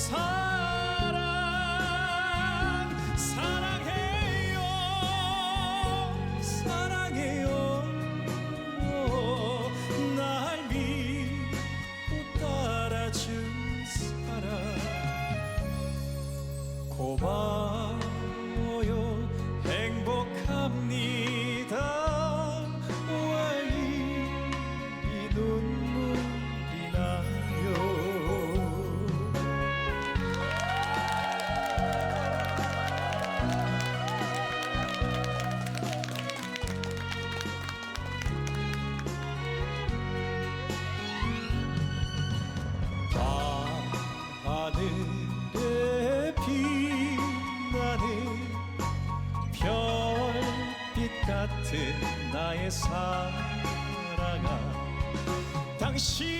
사랑 사랑해요. 사랑해요. 날 믿고 따라준 사랑 같은 나의 사랑아. 당신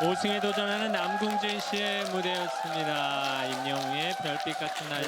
5승에 도전하는 남궁진 씨의 무대였습니다. 임영웅의 별빛 같은 날